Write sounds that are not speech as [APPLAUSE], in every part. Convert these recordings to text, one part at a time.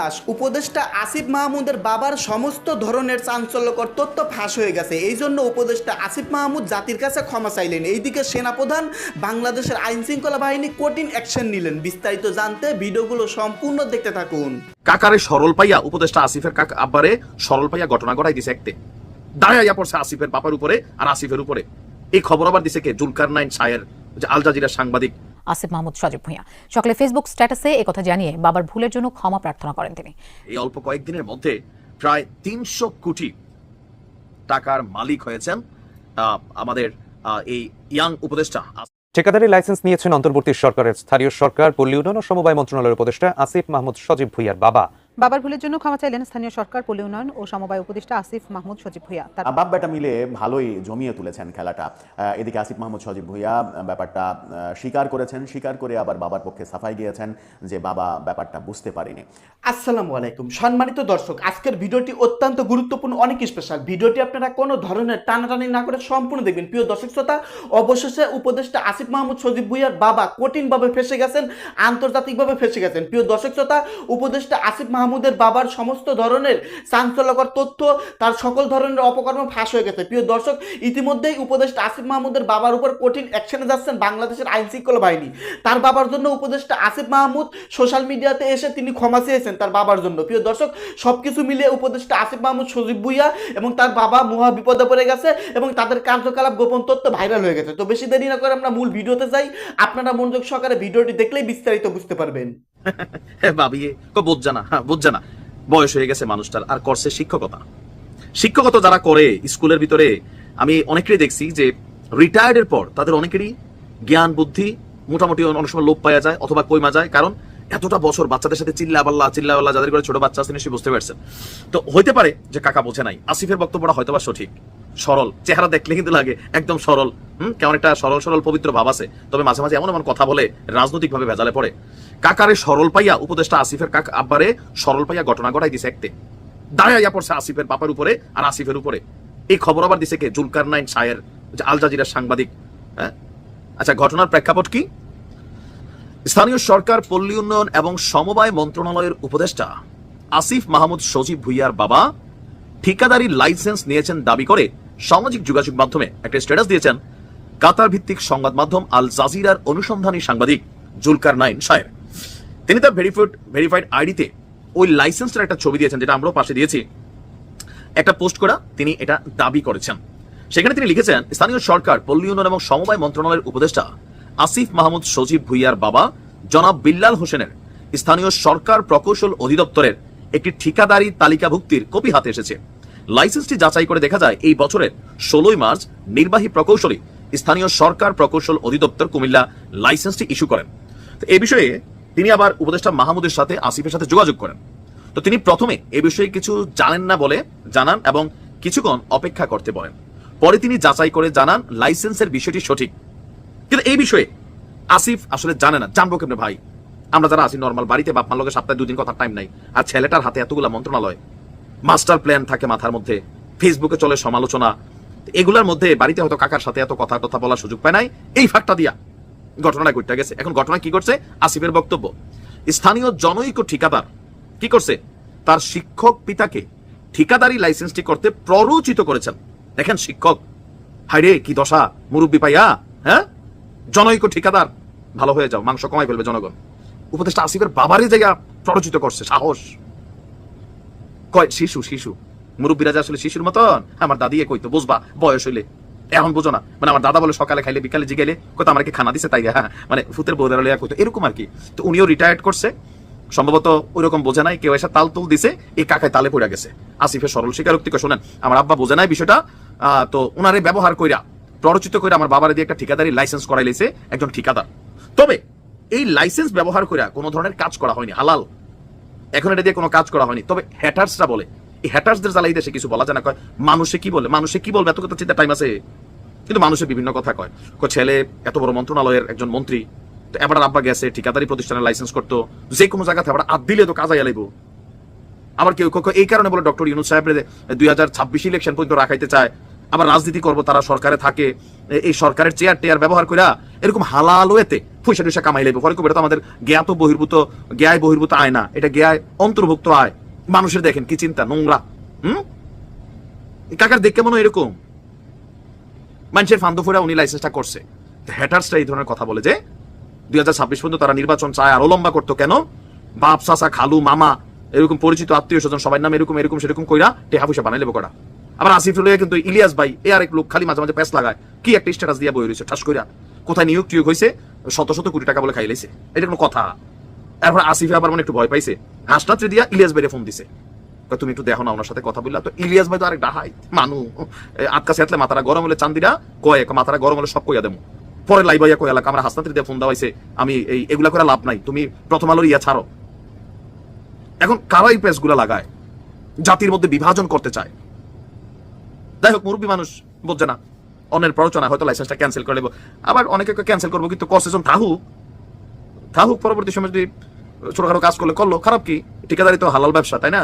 সর্বনাশ উপদেষ্টা আসিফ মাহমুদের বাবার সমস্ত ধরনের চাঞ্চল্যকর তথ্য ফাঁস হয়ে গেছে। এই জন্য উপদেষ্টা আসিফ মাহমুদ জাতির কাছে ক্ষমা চাইলেন। এইদিকে সেনাপ্রধান বাংলাদেশের আইন শৃঙ্খলা বাহিনী কঠিন অ্যাকশন নিলেন। বিস্তারিত জানতে ভিডিওগুলো সম্পূর্ণ দেখতে থাকুন। কাকারে সরল পাইয়া উপদেষ্টা আসিফের কাকা আব্বারে সরল পাইয়া ঘটনা ঘটাই দিছে একতে। দাঁড়াইয়া পড়ছে আসিফের বাপার উপরে আর আসিফের উপরে। এই খবর আবার দিছে কে? জুলকার নাইন সায়ের আল জাজিরার সাংবাদিক। আসিফ মাহমুদ সজীব ভূঁইয়া। সকালে ফেসবুক স্ট্যাটাসে একথা জানিয়ে বাবার ভুলের জন্য ক্ষমা প্রার্থনা করেন তিনি। এই অল্প কয়েকদিনের মধ্যে প্রায় তিনশো কোটি টাকার মালিক হয়েছেন আহ, আমাদের এই ইয়াং উপদেষ্টা ঠিকাদারি লাইসেন্স নিয়েছেন অন্তর্বর্তী সরকারের স্থানীয় সরকার পল্লী উন্নয়ন ও সমবায় মন্ত্রণালয়ের উপদেষ্টা আসিফ মাহমুদ সজীব ভুইয়ার বাবা। বাবার ভুলের জন্য ক্ষমা চাইলেন স্থানীয় সরকার পল্লী উন্নয়ন ও সমবায় উপদেষ্টা আসিফ মাহমুদ সজীব ভুইয়া। তার বাপ বেটা মিলে ভালোই জমিয়ে তুলেছেন খেলাটা। এদিকে আসিফ মাহমুদ সজীব ভুইয়া ব্যাপারটা স্বীকার করেছেন স্বীকার করে আবার বাবার পক্ষে সাফাই গিয়েছেন যে বাবা ব্যাপারটা বুঝতে পারেনি। আসসালামু আলাইকুম। সম্মানিত দর্শক আজকের ভিডিওটি অত্যন্ত গুরুত্বপূর্ণ অনেক স্পেশাল ভিডিওটি আপনারা কোনো ধরনের টানাটানি না করে সম্পূর্ণ দেখবেন। প্রিয় দর্শক শ্রোতা অবশেষে উপদেষ্টা আসিফ মাহমুদ সজীব ভুইয়ার বাবা কঠিনভাবে ফেসে গেছেন আন্তর্জাতিকভাবে ফেসে গেছেন। প্রিয় দর্শক শ্রোতা উপদেষ্টা আসিফ মাহমুদের বাবার সমস্ত ধরনের চাঞ্চল্যকর তথ্য, তার সকল ধরনের অপকর্ম ফাঁস হয়ে গেছে। প্রিয় দর্শক, ইতিমধ্যেই উপদেষ্টা আসিফ মাহমুদের বাবার উপর কঠিন অ্যাকশনে যাচ্ছেন বাংলাদেশের আইন শৃঙ্খলা বাহিনী। তার বাবার জন্য উপদেষ্টা আসিফ মাহমুদ সোশ্যাল মিডিয়াতে এসে তিনি ক্ষমা চেয়েছেন তার বাবার জন্য। প্রিয় দর্শক, সবকিছু মিলিয়ে উপদেষ্টা আসিফ মাহমুদ সজীব ভুইয়া এবং তার বাবা মহা বিপদে পড়ে গেছে এবং তাদের কার্যকলাপ গোপন তথ্য ভাইরাল হয়ে গেছে। তো বেশি দেরি না করে আমরা মূল ভিডিওতে যাই। আপনারা মনোযোগ সহকারে ভিডিওটি দেখলেই বিস্তারিত বুঝতে পারবেন। হ্যাঁ না বয়স হয়ে গেছে মানুষটার, আর করছে শিক্ষকতা। শিক্ষকতা যারা করে স্কুলের ভিতরে, আমি অনেকেরই দেখছি যে রিটায়ার্ডের পর তাদের অনেকেরই জ্ঞান, বুদ্ধি মোটামুটি অনেক সময় লোপ পাওয়া যায় অথবা কইমা যায়, কারণ এতটা বছর বাচ্চাদের সাথে চিল্লা বাল্লা চিল্লা বাল্লা যাদের করে ছোট বাচ্চা আছে, নিশ্চয়ই বুঝতে পারছেন। তো হইতে পারে যে কাকা বোঝে নাই, আসিফের বক্তব্যটা হয়তো সঠিক। সরল। চেহারা দেখলে কিন্তু লাগে, একদম সরল। হুম? কেমন একটা সরল সরল পবিত্র ভাব আছে। তবে মাঝে মাঝে এমন এমন কথা বলে রাজনৈতিক ভাবে ভেজালে পড়ে। কাকারে সরল পাইয়া উপদেষ্টা আসিফের কাকা আব্বারে সরল পাইয়া ঘটনা ঘটাই দিছে একতে। দাঁড়াইয়া পড়ছে আসিফের বাপার উপরে আর আসিফের উপরে। এই খবর আবার দিছে কে? জুলকার নাইন সায়ের আল জাজিরার সাংবাদিক। হ্যাঁ? আচ্ছা ঘটনার প্রেক্ষাপট কি? স্থানীয় সরকার, পল্লী উন্নয়ন এবং সমবায় মন্ত্রণালয়ের উপদেষ্টা আসিফ মাহমুদ সজীব ভুইয়ার বাবা ঠিকাদারি লাইসেন্স নিয়েছেন দাবি করে সামাজিক যোগাযোগ মাধ্যমে একটা স্ট্যাটাস দিয়েছেন কাতার ভিত্তিক সংবাদ মাধ্যম আল জাজিরার অনুসন্ধানী সাংবাদিক জুলকার নাইন সাহেব। তিনি তার ভেরিফাইড ভেরিফাইড আইডিতে ওই লাইসেন্সটার একটা ছবি দিয়েছেন, যেটা আমরাও পাশে দিয়েছি। একটা পোস্ট করা তিনি এটা দাবি করেছেন। সেখানে তিনি লিখেছেন, স্থানীয় সরকার, পল্লী উন্নয়ন এবং সমবায় মন্ত্রণালয়ের উপদেষ্টা আসিফ মাহমুদ সজীব ভুইয়ার বাবা জনাব বিল্লাল হোসেনের স্থানীয় সরকার প্রকৌশল অধিদপ্তরের একটি ঠিকাদারি তালিকাভুক্তির কপি হাতে এসেছে। লাইসেন্সটি যাচাই করে দেখা যায়, এই বছরের ষোলোই মার্চ নির্বাহী প্রকৌশলী স্থানীয় সরকার প্রকৌশল অধিদপ্তর কুমিল্লা লাইসেন্সটি ইস্যু করেন। তো এই বিষয়ে তিনি আবার উপদেষ্টা মাহমুদের সাথে আসিফের সাথে যোগাযোগ করেন। তো তিনি প্রথমে এ বিষয়ে কিছু জানেন না বলে জানান এবং কিছুক্ষণ অপেক্ষা করতে বলেন। পরে তিনি যাচাই করে জানান লাইসেন্সের বিষয়টি সঠিক। কিন্তু এই বিষয়ে আসিফ আসলে জানে না। জানব কেমনে ভাই? আমরা যারা আছি নর্মাল বাড়িতে বাপ মার লোকের সপ্তাহে দুদিন কথা টাইম নাই। আর ছেলেটার হাতে এতগুলা মন্ত্রণালয়। মাস্টার প্ল্যান থাকে মাথার মধ্যে। ফেসবুকে চলে সমালোচনা। এগুলার মধ্যে বাড়িতে হয়তো কাকার সাথে এত কথা কথা বলার সুযোগ পায় নাই। এই ফাঁকটা দিয়া। ঘটনাটা ঘটতে গেছে। এখন ঘটনা কি করছে? আসিফের বক্তব্য। স্থানীয় জনৈক ঠিকাদার কি করছে? তার শিক্ষক পিতাকে ঠিকাদারি লাইসেন্সটি করতে প্ররোচিত করেছেন। দেখেন শিক্ষক। হাইরে কি দশা। মুরব্বী পাইয়া হ্যাঁ? জনৈক ঠিকাদার। ভালো হয়ে যাও। মাংস কমাই ফেলবে জনগণ। উপদেষ্টা আসিফের বাবারই জায়গা প্ররোচিত করছে, সাহস। কয়, শিশু শিশু। মুরব্বীরা যে আসলে শিশুর মতন? আমার দাদি এ কইতো, বুঝবা, বয়স হইলে। এখন বুঝো না মানে আমার দাদা বলে সকালে খাইলে, বিকালে জিগাইলে কত আমার কি খানা দিছে তাই হ্যাঁ মানে ফুতের বৌদারা লিয়া কইতো, এরকম আর কি। তো উনিও রিটায়ার্ড করছে। সম্ভবত ওইরকম বোঝে নাই, কেউ এসে তাল তুল দিছে, এই কাকায় তালে পড়ে গেছে। আসিফের সরল স্বীকারোক্তি করে শোনেন, আমার আব্বা বোঝে নাই বিষয়টা। তো উনারে ব্যবহার কইরা, প্ররোচিত করে আমার বাবার দিয়ে একটা ঠিকাদারি লাইসেন্স করাই একজন ঠিকাদার। তবে এই লাইসেন্স ব্যবহার করে কোনো ধরনের কাজ করা হয়নি, হালাল। এখন এটা দিয়ে কোনো কাজ করা হয়নি। তবে হ্যাটার্সরা বলে, এই হ্যাটার্সদের জ্বালাই দেশে কিছু বলা যায় না, কয়, মানুষে কি বলে? মানুষে কি বলবে? এত কথা চিন্তা টাইম আছে। কিন্তু মানুষের বিভিন্ন কথা কয়। কয়, ছেলে, এত বড় মন্ত্রণালয়ের একজন মন্ত্রী, তো এবার আব্বা গেছে, ঠিকাদারি প্রতিষ্ঠানের লাইসেন্স করতো, যে কোনো জায়গাতে আবার আদ দিলে তো কাজ লাগবো আবার কেউ কেউ এই কারণে বলে ডক্টর ইউনুস সাহেব দুই হাজার ছাব্বিশ ইলেকশন পর্যন্ত রাখাইতে চায়। আবার রাজনীতি করব, তারা সরকারে থাকে এই সরকারের চেয়ার টেয়ার ব্যবহার করে এরকম হালাল ওয়েতে পয়সা টুসা কামাই লেবে পরে এটা তো আমাদের জ্ঞাত বহির্ভূত, জ্ঞায় বহির্ভূত আয় না, এটা জ্ঞায় অন্তর্ভুক্ত আয়। মানুষের দেখেন কি চিন্তা, নোংরা, হুম? কাকার দেখে মনে এরকম। মানুষের ফান্দু ফুরা উনি লাইসেন্সটা করছে। হ্যাটার্সটা এই ধরনের কথা বলে যে, দুই হাজার ছাব্বিশ পর্যন্ত তারা নির্বাচন চায় আরও লম্বা করতো কেন? বাপ, চাচা, খালু, মামা, এরকম পরিচিত আত্মীয় স্বজন সবার নাম এরকম এরকম, সেরকম কইরা টেহা পয়সা বানাই লেবো করা আবার আসিফুল কিন্তু ইলিয়াস ভাই, এ আরেক লোক খালি মাঝে মাঝে প্যাস লাগায়। কি একটা স্ট্যাটাস দিয়ে বই রয়েছে, ঠাস কইরা। কোথায় নিয়োগ টিয়োগ হয়েছে শত শত কোটি টাকা বলে খাইলেছে এটা কোনো কথা। এরপর আসিফে আবার মানে একটু ভয় পাইছে। হাসনাত্রে দিয়া ইলিয়াস ভাইরে ফোন দিছে। তুমি একটু দেখো না ওনার সাথে কথা বললা? তো ইলিয়াস ভাই তো আরেক ডাহাই মানু আটকা সেতলে মাথারা গরম হলে চান্দিরা কয়েক মাথারা গরম হলে সব কইয়া দেবো পরে লাই ভাইয়া কইয়া আমরা হাসনাত্রি দিয়ে ফোন দেওয়াইছে আমি এই, এগুলা করে লাভ নাই, তুমি প্রথম আলোর ইয়া ছাড়ো। এখন কারাই প্রেসগুলা লাগায়, জাতির মধ্যে বিভাজন করতে চায়। যাই হোক মুরব্বী মানুষ বুঝছে না। অন্যের প্ররোচনা হয়তো লাইসেন্সটা ক্যান্সেল করে দেবো আবার অনেকে ক্যান্সেল করব, কিন্তু কনসেশন থাহুক থাহুক পরবর্তী সময় যদি ছোটখাটো কাজ করলে করল, খারাপ কি? ঠিকাদারি তো হালাল ব্যবসা, তাই না?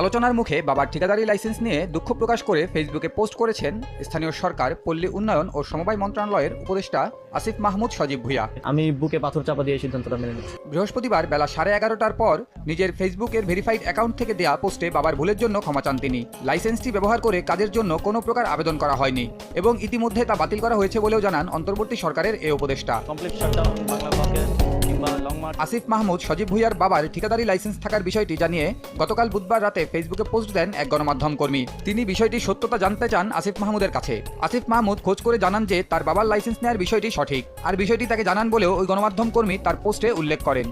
আলোচনার মুখে বাবার ঠিকাদারি লাইসেন্স নিয়ে দুঃখ প্রকাশ করে ফেসবুকে পোস্ট করেছেন স্থানীয় সরকার পল্লী উন্নয়ন ও সমবায় মন্ত্রণালয়ের উপদেষ্টা আসিফ মাহমুদ সজীব ভুইয়া। আমি বুকে পাথর চাপা দিয়ে সিদ্ধান্তটা মেনে নিচ্ছি। বৃহস্পতিবার বেলা সাড়ে এগারোটার পর নিজের ফেসবুকের ভেরিফাইড অ্যাকাউন্ট থেকে দেয়া পোস্টে বাবার ভুলের জন্য ক্ষমা চান তিনি। লাইসেন্সটি ব্যবহার করে কাজের জন্য কোনো প্রকার আবেদন করা হয়নি এবং ইতিমধ্যে তা বাতিল করা হয়েছে বলেও জানান অন্তর্বর্তী সরকারের এ উপদেষ্টা। কমপ্লিট শাটডাউন বাংলা আসিফ মাহমুদ, সজীব ভুইয়ার বাবার ঠিকাদারি লাইসেন্স থাকার বিষয়টি জানিয়ে গতকাল বুধবার রাতে ফেসবুকে পোস্ট দেন এক গণমাধ্যম কর্মী। তিনি বিষয়টি সত্যতা জানতে চান আসিফ মাহমুদের কাছে। আসিফ মাহমুদ খোঁজ করে জানান যে তার বাবার লাইসেন্স নেওয়ার বিষয়টি সঠিক, আর বিষয়টি তাকে জানান বলেও ওই গণমাধ্যম কর্মী তার পোস্টে উল্লেখ করেন।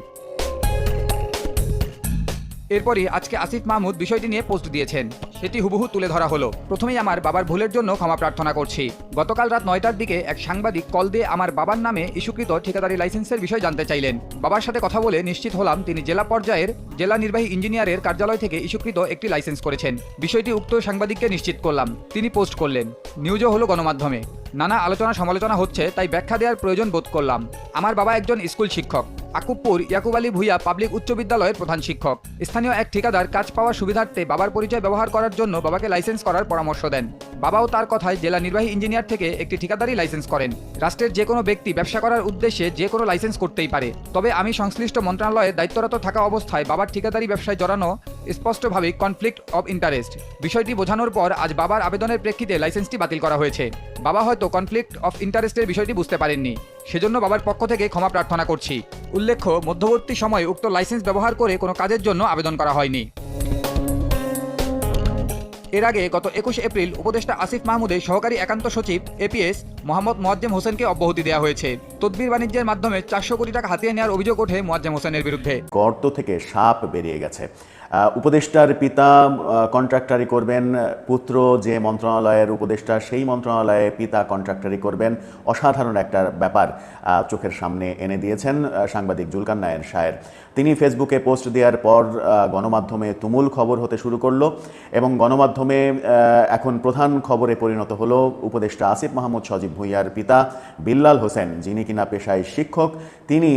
এরপরই আজকে আসিফ মাহমুদ বিষয়টি নিয়ে পোস্ট দিয়েছেন। সেটি হুবহু তুলে ধরা হলো। প্রথমেই আমার বাবার ভুলের জন্য ক্ষমা প্রার্থনা করছি। গতকাল রাত নয়টার দিকে এক সাংবাদিক কল দিয়ে আমার বাবার নামে ইস্যুকৃত ঠিকাদারি লাইসেন্সের বিষয় জানতে চাইলেন। বাবার সাথে কথা বলে নিশ্চিত হলাম তিনি জেলা পর্যায়ের জেলা নির্বাহী ইঞ্জিনিয়ারের কার্যালয় থেকে ইস্যুকৃত একটি লাইসেন্স করেছেন। বিষয়টি উক্ত সাংবাদিককে নিশ্চিত করলাম। তিনি পোস্ট করলেন। নিউজও হলো গণমাধ্যমে। নানা আলোচনা সমালোচনা হচ্ছে, তাই ব্যাখ্যা দেওয়ার প্রয়োজন বোধ করলাম। আমার বাবা একজন স্কুল শিক্ষক। আকুবপুর ইয়াকুব আলী ভুইয়া পাবলিক উচ্চ বিদ্যালয়ের প্রধান শিক্ষক। স্থানীয় এক ঠিকাদার কাজ পাওয়ার সুবিধার্থে বাবার পরিচয় ব্যবহার করার জন্য বাবাকে লাইসেন্স করার পরামর্শ দেন। বাবাও তার কথায় জেলা নির্বাহী ইঞ্জিনিয়ার থেকে একটি ঠিকাদারি লাইসেন্স করেন। রাষ্ট্রের যে কোনো ব্যক্তি ব্যবসা করার উদ্দেশ্যে যে কোনো লাইসেন্স করতেই পারে। তবে আমি সংশ্লিষ্ট মন্ত্রণালয়ে দায়িত্বরত থাকা অবস্থায় বাবার ঠিকাদারি ব্যবসায় জড়ানো স্পষ্টভাবে কনফ্লিক্ট অব ইন্টারেস্ট বিষয়টি বোঝানোর পর আজ বাবার আবেদনের প্রেক্ষিতে লাইসেন্সটি বাতিল করা হয়েছে। বাবা হয়তো কনফ্লিক্ট অফ ইন্টারেস্টের বিষয়টি বুঝতে পারেননি। সেজন্য বাবার পক্ষ থেকে ক্ষমা প্রার্থনা করছি। উল্লেখ্য, মধ্যবর্তী সময়ে উক্ত লাইসেন্স ব্যবহার করে কোনো কাজের জন্য আবেদন করা হয়নি। এর আগে গত একুশে এপ্রিল উপদেষ্টা আসিফ মাহমুদের সহকারী একান্ত সচিব এপিএস মোহাম্মদ মোয়াজ্জেম হোসেনকে অব্যাহতি দেওয়া হয়েছে। তদবির বাণিজ্যের মাধ্যমে চারশো কোটি টাকা হাতিয়ে নেওয়ার অভিযোগ ওঠে মোয়াজ্জেম হোসেনের বিরুদ্ধে। গর্ত থেকে সাপ বেরিয়ে গেছে। উপদেষ্টার পিতা কন্ট্রাক্টারি করবেন, পুত্র যে মন্ত্রণালয়ের উপদেষ্টা, সেই মন্ত্রণালয়ে পিতা কন্ট্রাক্টারি করবেন। অসাধারণ একটা ব্যাপার চোখের সামনে এনে দিয়েছেন সাংবাদিক জুলকান নায়ের শায়ের। তিনি ফেসবুকে পোস্ট দেওয়ার পর গণমাধ্যমে তুমুল খবর হতে শুরু করল এবং গণমাধ্যমে এখন প্রধান খবরে পরিণত হলো উপদেষ্টা আসিফ মাহমুদ, সজীব ভুইয়ার পিতা বিল্লাল হোসেন, যিনি কিনা পেশায় শিক্ষক। তিনি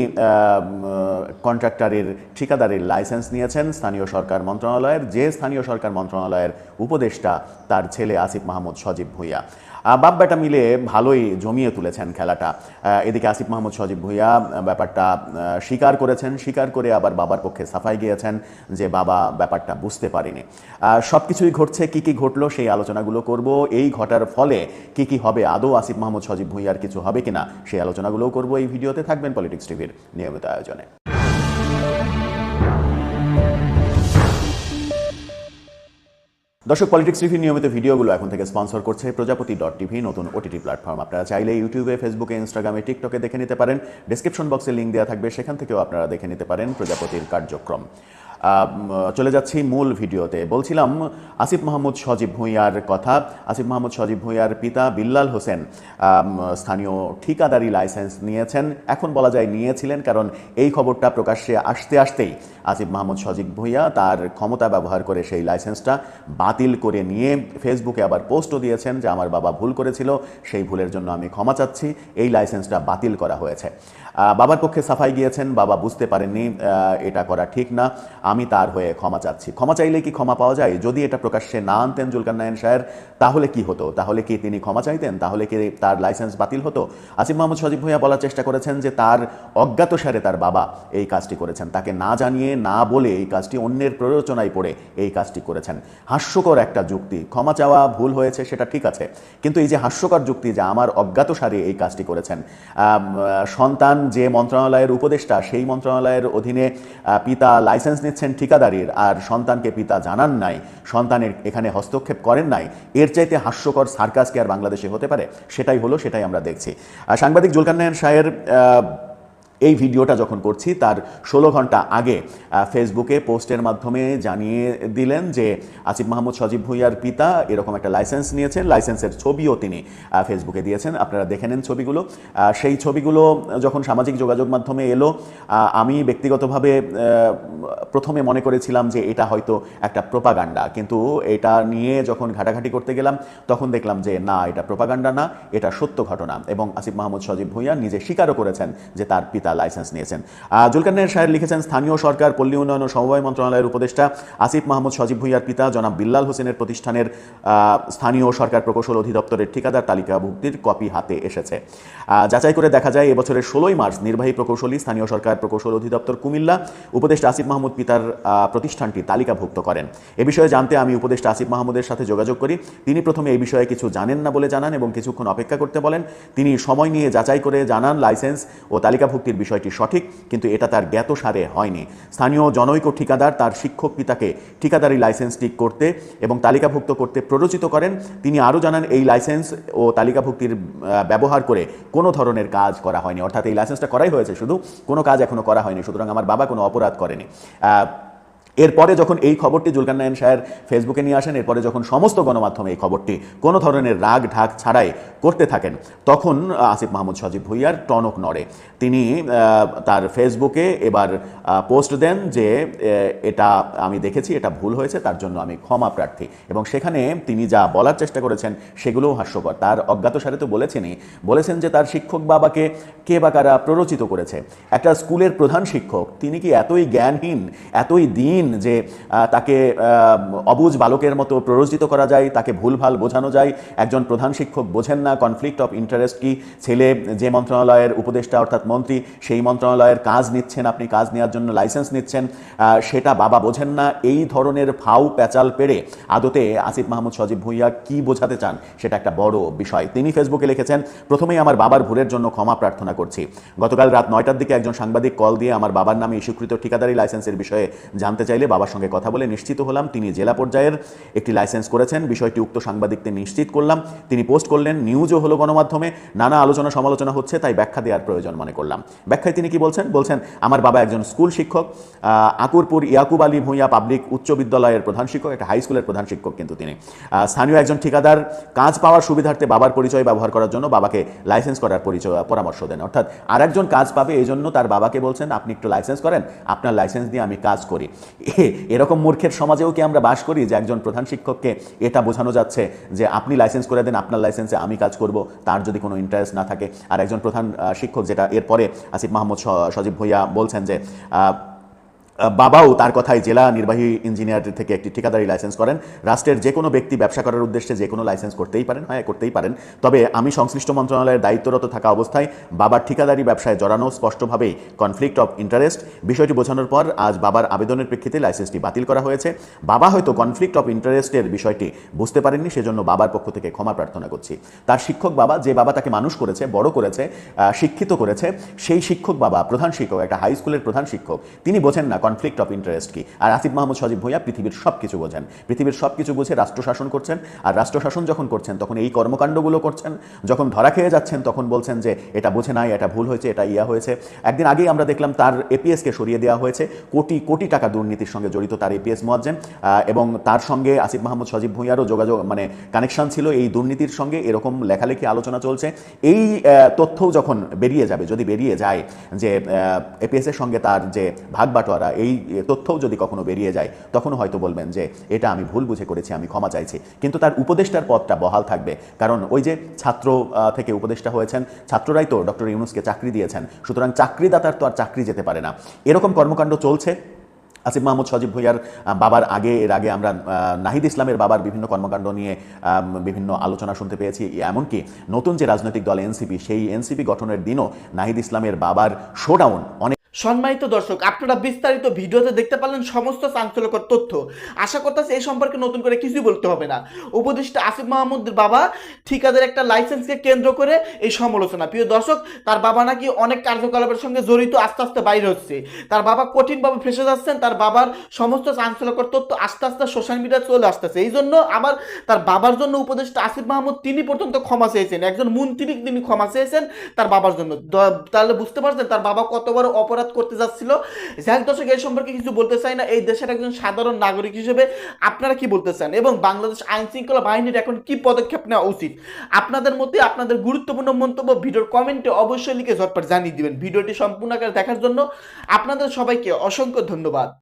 কন্ট্রাক্টরের ঠিকাদারির লাইসেন্স নিয়েছেন স্থানীয় সরকার মন্ত্রণালয়ের, যে স্থানীয় সরকার মন্ত্রণালয়ের উপদেষ্টা তার ছেলে আসিফ মাহমুদ, সজীব ভুইয়া। বাপ বেটা মিলে ভালোই জমিয়ে তুলেছেন খেলাটা। এদিকে আসিফ মাহমুদ, সজীব ভুইয়া ব্যাপারটা স্বীকার করেছেন। স্বীকার করে আবার বাবার পক্ষে সাফাই গিয়েছেন যে বাবা ব্যাপারটা বুঝতে পারিনি। সব কিছুই ঘটছে, কি কি ঘটলো সেই আলোচনাগুলো করব। এই ঘটার ফলে কি কি হবে, আদৌ আসিফ মাহমুদ, সজীব ভুইয়ার কিছু হবে কিনা সেই আলোচনাগুলোও করব এই ভিডিওতে। থাকবেন পলিটিক্স টিভির নিয়মিত আয়োজনে। দর্শক পলিটিক্স টিভি নিয়মিত ভিডিওগুলো এখন থেকে স্পন্সর করছে প্রজাপতি ডট টিভি, নতুন ওটিটি প্ল্যাটফর্ম আপনারা চাইলে ইউটিউবে ফেসবুকে ইনস্টাগ্রামে টিকটকে দেখে নিতে পারেন। ডিসক্রিপশন বক্সে লিঙ্ক দেওয়া থাকবে, সেখান থেকেও আপনারা দেখে নিতে পারেন প্রজাপতির কার্যক্রম। চলে যাচ্ছি মূল ভিডিওতে। বলছিলাম আসিফ মাহমুদ সজীব ভুঁইয়ার কথা। আসিফ মাহমুদ সজীব ভুঁইয়ার পিতা বিল্লাল হোসেন স্থানীয় ঠিকাদারি লাইসেন্স নিয়েছেন। এখন বলা যায় নিয়েছিলেন কারণ এই খবরটা প্রকাশ্যে আসতে আসতেই আসিফ মাহমুদ সজীব ভুঁইয়া তার ক্ষমতা ব্যবহার করে সেই লাইসেন্সটা বাতিল করে নিয়ে ফেসবুকে আবার পোস্টও দিয়েছেন যে, আমার বাবা ভুল করেছিল, সেই ভুলের জন্য আমি ক্ষমা চাচ্ছি, এই লাইসেন্সটা বাতিল করা হয়েছে। বাবার পক্ষে সাফাই গিয়েছেন, বাবা বুঝতে পারেননি এটা করা ঠিক না, আমি তার হয়ে ক্ষমা চাচ্ছি। ক্ষমা চাইলে কি ক্ষমা পাওয়া যায়? যদি এটা প্রকাশ্যে না আনতেন জুলকার নায়ন সাহের তাহলে কি হতো? তাহলে কি তিনি ক্ষমা চাইতেন? তাহলে কি তার লাইসেন্স বাতিল হতো? আসিফ মাহমুদ সজীব ভূঁইয়া বলার চেষ্টা করেছেন যে তার অজ্ঞাত সারে তার বাবা এই কাজটি করেছেন। তাকে না জানিয়ে, না বলে এই কাজটি অন্যের প্ররোচনায় পড়ে এই কাজটি করেছেন। হাস্যকর একটা যুক্তি। ক্ষমা চাওয়া ভুল হয়েছে, সেটা ঠিক আছে। কিন্তু এই যে হাস্যকর যুক্তি যে আমার অজ্ঞাত সারে এই কাজটি করেছেন সন্তান যে মন্ত্রণালয়ের উপদেষ্টা সেই মন্ত্রণালয়ের অধীনে পিতা লাইসেন্স নিচ্ছেন ঠিকাদারির আর সন্তানকে পিতা জানান নাই সন্তানের এখানে হস্তক্ষেপ করেন নাই। এর চাইতে হাস্যকর সার্কাস কি আর বাংলাদেশে হতে পারে? সেটাই হলো সেটাই আমরা দেখছি। সাংবাদিক জুলকান্নায়ন আহ, এই ভিডিওটা যখন করছি, তার ষোলো ঘণ্টা আগে ফেসবুকে পোস্টের মাধ্যমে জানিয়ে দিলেন যে আসিফ মাহমুদ সজীব ভুইয়ার পিতা এরকম একটা লাইসেন্স নিয়েছেন। লাইসেন্সের ছবিও তিনি ফেসবুকে দিয়েছেন। আপনারা দেখে নেন ছবিগুলো। সেই ছবিগুলো যখন সামাজিক যোগাযোগ মাধ্যমে এলো আমি ব্যক্তিগতভাবে প্রথমে মনে করেছিলাম যে এটা হয়তো একটা প্রোপাগান্ডা। কিন্তু এটা নিয়ে যখন ঘাটাঘাটি করতে গেলাম, তখন দেখলাম যে না, এটা প্রোপাগান্ডা না, এটা সত্য ঘটনা। এবং আসিফ মাহমুদ সজীব ভুঁইয়া নিজে স্বীকারও করেছেন যে তার পিতা লাইসেন্স নিয়েছেন। আহ, জুলকান্নের সাহেব লিখেছেন স্থানীয় সরকার পল্লী উন্নয়ন ও সমবায় মন্ত্রণালয়ের উপদেষ্টা আসিফ মাহমুদ সজীব ভুঁইয়ার পিতা জনাব বিল্লাল হোসেনের প্রতিষ্ঠানের স্থানীয় সরকার প্রকৌশল অধিদপ্তরের ঠিকাদার তালিকাভুক্তির কপি হাতে এসেছে। যাচাই করে দেখা যায় এবছরের ষোলোই মার্চ নির্বাহী প্রকৌশলী স্থানীয় সরকার প্রকৌশল অধিদপ্তর কুমিল্লা উপদেষ্টা আসিফ মাহমুদ পিতার প্রতিষ্ঠানটি তালিকাভুক্ত করেন। এ বিষয়ে জানতে আমি উপদেষ্টা আসিফ মাহমুদের সাথে যোগাযোগ করি। তিনি প্রথমে এই বিষয়ে কিছু জানেন না বলে জানান এবং কিছুক্ষণ অপেক্ষা করতে বলেন। তিনি সময় নিয়ে যাচাই করে জানান লাইসেন্স ও তালিকাভুক্তির বিষয়টি সঠিক, কিন্তু এটা তার জ্ঞাত সারে হয়নি। স্থানীয় জনৈক ঠিকাদার তার শিক্ষক পিতাকে ঠিকাদারি লাইসেন্স ঠিক করতে এবং তালিকাভুক্ত করতে প্ররোচিত করেন। তিনি আরও জানান, এই লাইসেন্স ও তালিকাভুক্তির ব্যবহার করে কোনো ধরনের কাজ করা হয়নি। অর্থাৎ এই লাইসেন্সটা করাই হয়েছে শুধু, কোনো কাজ এখনও করা হয়নি। সুতরাং আমার বাবা কোনো অপরাধ করেনি। এরপরে যখন এই খবরটি জুলকান্নায়ন সাহের ফেসবুকে নিয়ে আসেন, এরপরে যখন সমস্ত গণমাধ্যমে এই খবরটি কোনো ধরনের রাগ, ঢাক ছাড়াই করতে থাকেন, তখন আসিফ মাহমুদ সজীব ভুইয়ার টনক নড়ে। তিনি তার ফেসবুকে এবার পোস্ট দেন যে এটা আমি দেখেছি, এটা ভুল হয়েছে, তার জন্য আমি ক্ষমা প্রার্থী। এবং সেখানে তিনি যা বলার চেষ্টা করেছেন, সেগুলোও হাস্যকর। তার অজ্ঞাত সারে তো বলেছেনই। বলেছেন যে তার শিক্ষক বাবাকে কে বা কারা প্ররোচিত করেছে। একটা স্কুলের প্রধান শিক্ষক, তিনি কি এতই জ্ঞানহীন, এতই দিন যে তাকে অবুজ বালকের মতো প্ররোচিত করা যায়, তাকে ভুলভাল বোঝানো যায়। একজন প্রধান শিক্ষক বোঝেন না কনফ্লিক্ট অফ ইন্টারেস্ট কি। ছেলে যে মন্ত্রণালয়ের উপদেষ্টা অর্থাৎ মন্ত্রী, সেই মন্ত্রণালয়ের কাজ নিচ্ছেন, আপনি কাজ নেওয়ার জন্য লাইসেন্স নিচ্ছেন। সেটা বাবা বোঝেন না। এই ধরনের ফাউ প্যাচাল পেরে আদতে আসিফ মাহমুদ সজীব ভুইয়া কি বোঝাতে চান, সেটা একটা বড় বিষয়। তিনি ফেসবুকে লিখেছেন, প্রথমেই আমার বাবার ভুলের জন্য ক্ষমা প্রার্থনা করছি। গতকাল রাত নয়টার দিকে একজন সাংবাদিক কল দিয়ে আমার বাবার নামে ইস্যুকৃত ঠিকাদারি লাইসেন্সের বিষয়ে জানতে চাইলে বাবার সঙ্গে কথা বলে নিশ্চিত হলাম। তিনি জেলা পর্যায়ের একটি লাইসেন্স করেছেন। বিষয়টি উক্ত সাংবাদিককে নিশ্চিত করলাম। তিনি পোস্ট করলেন, নিউজও হলো গণমাধ্যমে। নানা আলোচনা সমালোচনা হচ্ছে, তাই ব্যাখ্যা দেওয়ার প্রয়োজন মনে করলাম। ব্যাখ্যায় তিনি কি বলছেন? বলছেন, আমার বাবা একজন স্কুল শিক্ষক। আকুরপুর ইয়াকুব আলী ভূঁইয়া পাবলিক উচ্চ বিদ্যালয়ের প্রধান শিক্ষক, একটা হাই স্কুলের প্রধান শিক্ষক কিন্তু তিনি। স্থানীয় একজন ঠিকাদার, কাজ পাওয়ার সুবিধার্থে বাবার পরিচয় ব্যবহার করার জন্য বাবাকে লাইসেন্স করার পরিচয়, পরামর্শ দেন। অর্থাৎ আরেকজন কাজ পাবে এই জন্য তার বাবাকে বলছেন, আপনি একটু লাইসেন্স করেন। আপনার লাইসেন্স দিয়ে আমি কাজ করি। [LAUGHS] এরকম মূর্খের সমাজেও কি আমরা বাস করি যে একজন প্রধান শিক্ষককে এটা বোঝানো যাচ্ছে যে আপনি লাইসেন্স করে দেন, আপনার লাইসেন্সে আমি কাজ করব, তার যদি কোনো ইন্টারেস্ট না থাকে? আর একজন প্রধান শিক্ষক যেটা এরপরে আসিফ মাহমুদ সজীব ভুইয়া বলছেন যে বাবাও তার কথায় জেলা নির্বাহী ইঞ্জিনিয়ার থেকে একটি ঠিকাদারি লাইসেন্স করেন। রাষ্ট্রের যে কোনো ব্যক্তি ব্যবসা করার উদ্দেশ্যে যে কোনো লাইসেন্স করতেই পারেন হ্যাঁ করতেই পারেন। তবে আমি সংশ্লিষ্ট মন্ত্রণালয়ের দায়িত্বরত থাকা অবস্থায় বাবার ঠিকাদারি ব্যবসায় জড়ানো স্পষ্টভাবেই কনফ্লিক্ট অফ ইন্টারেস্ট বিষয়টি বোঝানোর পর আজ বাবার আবেদনের প্রেক্ষিতে লাইসেন্সটি বাতিল করা হয়েছে। বাবা হয়তো কনফ্লিক্ট অফ ইন্টারেস্টের বিষয়টি বুঝতে পারেননি, সেজন্য বাবার পক্ষ থেকে ক্ষমা প্রার্থনা করছি। তার শিক্ষক বাবা, যে বাবা তাকে মানুষ করেছে, বড় করেছে শিক্ষিত করেছে, সেই শিক্ষক বাবা, প্রধান শিক্ষক, একটা হাই স্কুলের প্রধান শিক্ষক, তিনি বোঝেন না কনফ্লিক্ট অফ ইন্টারেস্ট কি? আর আসিফ মাহমুদ সজীব ভুইয়া পৃথিবীর সব কিছু বোঝেন। পৃথিবীর সব কিছু বুঝে রাষ্ট্র শাসন করছেন। আর রাষ্ট্র শাসন যখন করছেন, তখন এই কর্মকাণ্ডগুলো করছেন। যখন ধরা খেয়ে যাচ্ছেন, তখন বলছেন যে এটা বোঝে নাই, এটা ভুল হয়েছে, এটা ইয়া হয়েছে। একদিন আগেই আমরা দেখলাম তার এপিএসকে সরিয়ে দেওয়া হয়েছে। কোটি কোটি টাকা দুর্নীতির সঙ্গে জড়িত তার এপিএস মোয়াজ্জেম এবং তার সঙ্গে আসিফ মাহমুদ সজীব ভুইয়ারও যোগাযোগ মানে কানেকশন ছিল এই দুর্নীতির সঙ্গে। এরকম লেখালেখি আলোচনা চলছে। এই তথ্যও যখন বেরিয়ে যাবে, যদি বেরিয়ে যায় যে এপিএসের সঙ্গে তার যে ভাগ বাটোয়ারা এই তথ্যও যদি কখনো বেরিয়ে যায় তখনও হয়তো বলবেন যে, এটা আমি ভুল বুঝে করেছি, আমি ক্ষমা চাইছি। কিন্তু তার উপদেষ্টার পদটা বহাল থাকবে। কারণ ওই যে ছাত্র থেকে উপদেষ্টা হয়েছেন, ছাত্ররাই তো ডক্টর ইউনুসকে চাকরি দিয়েছেন। সুতরাং চাকরিদাতার তো আর চাকরি যেতে পারে না। এরকম কর্মকাণ্ড চলছে। আসিফ মাহমুদ সজীব ভুইয়ার বাবার আগে, এর আগে আমরা নাহিদ ইসলামের বাবার বিভিন্ন কর্মকাণ্ড নিয়ে বিভিন্ন আলোচনা শুনতে পেয়েছি। এমনকি নতুন যে রাজনৈতিক দল এনসিপি, সেই এনসিপি গঠনের দিনও নাহিদ ইসলামের বাবার শোডাউন অনেক সম্মানিত দর্শক, আপনারা বিস্তারিত ভিডিওতে দেখতে পারলেন সমস্ত চাঞ্চল্যকর তথ্য। আশা করতেছি এই সম্পর্কে নতুন করে কিছুই বলতে হবে না। উপদেষ্টা আসিফ মাহমুদের বাবা ঠিকাদের একটা লাইসেন্সকে কেন্দ্র করে এই সমালোচনা। প্রিয় দর্শক, তার বাবা নাকি অনেক কার্যকলাপের সঙ্গে জড়িত, আস্তে আস্তে বাইরে হচ্ছে। তার বাবা কঠিনভাবে ফেসে যাচ্ছেন, তার বাবার সমস্ত চাঞ্চল্যকর তথ্য আস্তে আস্তে সোশ্যাল মিডিয়ায় চলে আসতেছে। এই জন্য আমার, তার বাবার জন্য উপদেষ্টা আসিফ মাহমুদ তিনি পর্যন্ত ক্ষমা চেয়েছেন। একজন মন্ত্রী তিনি ক্ষমা চেয়েছেন তার বাবার জন্য। তাহলে বুঝতে পারছেন তার বাবা কত বড় অপরাধ করতে যাচ্ছিল। যাই দর্শক এই সম্পর্কে কিছু বলতে চাই না। এই দেশের একজন সাধারণ নাগরিক হিসেবে আপনারা কি বলতে চান? এবং বাংলাদেশ আইন শৃঙ্খলা বাহিনীর এখন কি পদক্ষেপ নেওয়া উচিত? আপনাদের মধ্যে আপনাদের গুরুত্বপূর্ণ মন্তব্য ভিডিওর কমেন্টে অবশ্যই লিখে ঝটপট জানিয়ে দিবেন। ভিডিওটি সম্পূর্ণ আকার দেখার জন্য আপনাদের সবাইকে অসংখ্য ধন্যবাদ।